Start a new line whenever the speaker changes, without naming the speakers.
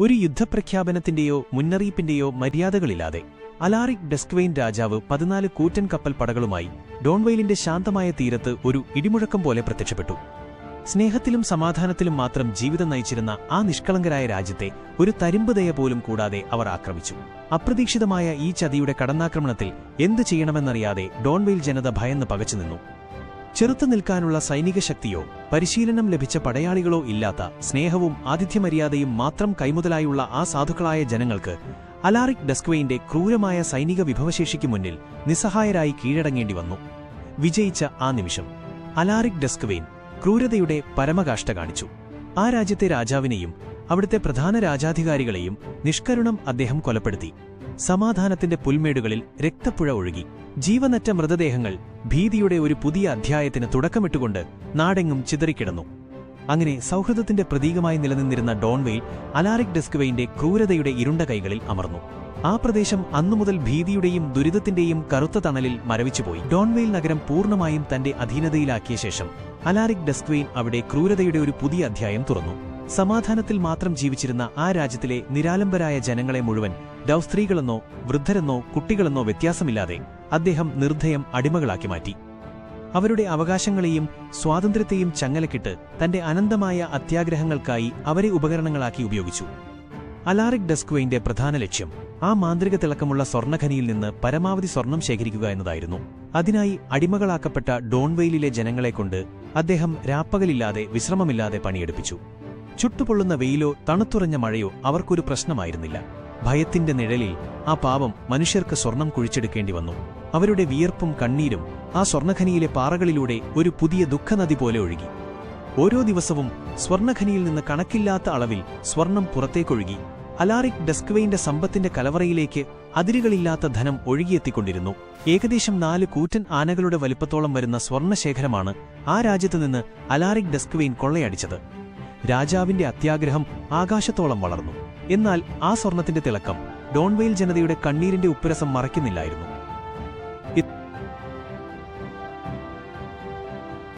ഒരു യുദ്ധപ്രഖ്യാപനത്തിന്റെയോ മുന്നറിയിപ്പിന്റെയോ മര്യാദകളില്ലാതെ അലാറിക് ഡെസ്ക്വെയിൻ രാജാവ് പതിനാല് കൂറ്റൻ കപ്പൽ പടകളുമായി ഡോൺവെയിലിന്റെ ശാന്തമായ തീരത്ത് ഒരു ഇടിമുഴക്കം പോലെ പ്രത്യക്ഷപ്പെട്ടു. സ്നേഹത്തിലും സമാധാനത്തിലും മാത്രം ജീവിതം നയിച്ചിരുന്ന ആ നിഷ്കളങ്കരായ രാജ്യത്തെ ഒരു തരിമ്പുദയ പോലും കൂടാതെ അവർ ആക്രമിച്ചു. അപ്രതീക്ഷിതമായ ഈ ചതിയുടെ കടന്നാക്രമണത്തിൽ എന്തു ചെയ്യണമെന്നറിയാതെ ഡോൺവെയിൽ ജനത ഭയന്ന് പകച്ചു നിന്നു ചെറുത്തു നിൽക്കാനുള്ള സൈനിക ശക്തിയോ പരിശീലനം ലഭിച്ച പടയാളികളോ ഇല്ലാത്ത സ്നേഹവും ആതിഥ്യമര്യാദയും മാത്രം കൈമുതലായുള്ള ആ സാധുക്കളായ ജനങ്ങൾക്ക് അലാറിക് ഡെസ്ക്വെയിന്റെ ക്രൂരമായ സൈനിക വിഭവശേഷിക്ക് മുന്നിൽ നിസ്സഹായരായി കീഴടങ്ങേണ്ടി വന്നു. വിജയിച്ച ആ നിമിഷം അലാറിക് ഡെസ്ക്വെയിൻ ക്രൂരതയുടെ പരമകാഷ്ട കാണിച്ചു. ആ രാജ്യത്തെ രാജാവിനെയും അവിടുത്തെ പ്രധാന രാജാധികാരികളെയും നിഷ്കരുണം അദ്ദേഹം കൊലപ്പെടുത്തി. സമാധാനത്തിന്റെ പുൽമേടുകളിൽ രക്തപ്പുഴ ഒഴുകി. ജീവനറ്റ മൃതദേഹങ്ങൾ ഭീതിയുടെ ഒരു പുതിയ അധ്യായത്തിന് തുടക്കമിട്ടുകൊണ്ട് നാടെങ്ങും ചിതറിക്കിടന്നു. അങ്ങനെ സൗഹൃദത്തിന്റെ പ്രതീകമായി നിലനിന്നിരുന്ന ഡോൺവെയിൽ അലാറിക് ഡെസ്ക്വെയിന്റെ ക്രൂരതയുടെ ഇരുണ്ട കൈകളിൽ അമർന്നു. ആ പ്രദേശം അന്നുമുതൽ ഭീതിയുടെയും ദുരിതത്തിന്റെയും കറുത്ത തണലിൽ മരവിച്ചുപോയി. ഡോൺവെയിൽ നഗരം പൂർണമായും തന്റെ അധീനതയിലാക്കിയ ശേഷം അലാറിക് ഡെസ്ക്വെയിൻ അവിടെ ക്രൂരതയുടെ ഒരു പുതിയ അധ്യായം തുറന്നു. സമാധാനത്തിൽ മാത്രം ജീവിച്ചിരുന്ന ആ രാജ്യത്തിലെ നിരാലംബരായ ജനങ്ങളെ മുഴുവൻ ദൗസ്ത്രീകളെന്നോ വൃദ്ധരെന്നോ കുട്ടികളെന്നോ വ്യത്യാസമില്ലാതെ അദ്ദേഹം നിർദ്ധയം അടിമകളാക്കി മാറ്റി. അവരുടെ അവകാശങ്ങളെയും സ്വാതന്ത്ര്യത്തെയും ചങ്ങലക്കിട്ട് തന്റെ അനന്തമായ അത്യാഗ്രഹങ്ങൾക്കായി അവരെ ഉപകരണങ്ങളാക്കി ഉപയോഗിച്ചു. അലാറിക് ഡെസ്ക്വെയിന്റെ പ്രധാന ലക്ഷ്യം ആ മാന്ത്രിക തിളക്കമുള്ള സ്വർണഖനിയിൽ നിന്ന് പരമാവധി സ്വർണം ശേഖരിക്കുക എന്നതായിരുന്നു. അതിനായി അടിമകളാക്കപ്പെട്ട ഡോൺവെയിലിലെ ജനങ്ങളെക്കൊണ്ട് അദ്ദേഹം രാപ്പകലില്ലാതെ വിശ്രമമില്ലാതെ പണിയെടുപ്പിച്ചു. ചുട്ടുപൊള്ളുന്ന വെയിലോ തണുത്തുറഞ്ഞ മഴയോ അവർക്കൊരു പ്രശ്നമായിരുന്നില്ല. ഭയത്തിന്റെ നിഴലിൽ ആ പാപം മനുഷ്യർക്ക് സ്വർണം കുഴിച്ചെടുക്കേണ്ടി വന്നു. അവരുടെ വിയർപ്പും കണ്ണീരും ആ സ്വർണഖനിയിലെ പാറകളിലൂടെ ഒരു പുതിയ ദുഃഖനദി പോലെ ഒഴുകി. ഓരോ ദിവസവും സ്വർണഖനിയിൽ നിന്ന് കണക്കില്ലാത്ത അളവിൽ സ്വർണം പുറത്തേക്കൊഴുകി. അലാറിക് ഡെസ്ക്വെയിന്റെ സമ്പത്തിന്റെ കലവറയിലേക്ക് അതിരുകളില്ലാത്ത ധനം ഒഴുകിയെത്തിക്കൊണ്ടിരുന്നു. ഏകദേശം നാല് കൂറ്റൻ ആനകളുടെ വലിപ്പത്തോളം വരുന്ന സ്വർണശേഖരമാണ് ആ രാജ്യത്തുനിന്ന് അലാറിക് ഡെസ്ക്വെയിൻ കൊള്ളയടിച്ചത്. രാജാവിന്റെ അത്യാഗ്രഹം ആകാശത്തോളം വളർന്നു. എന്നാൽ ആ സ്വർണത്തിന്റെ തിളക്കം ഡോൺവെയിൽ ജനതയുടെ കണ്ണീരിന്റെ ഉപ്പുരസം മറയ്ക്കുന്നില്ലായിരുന്നു.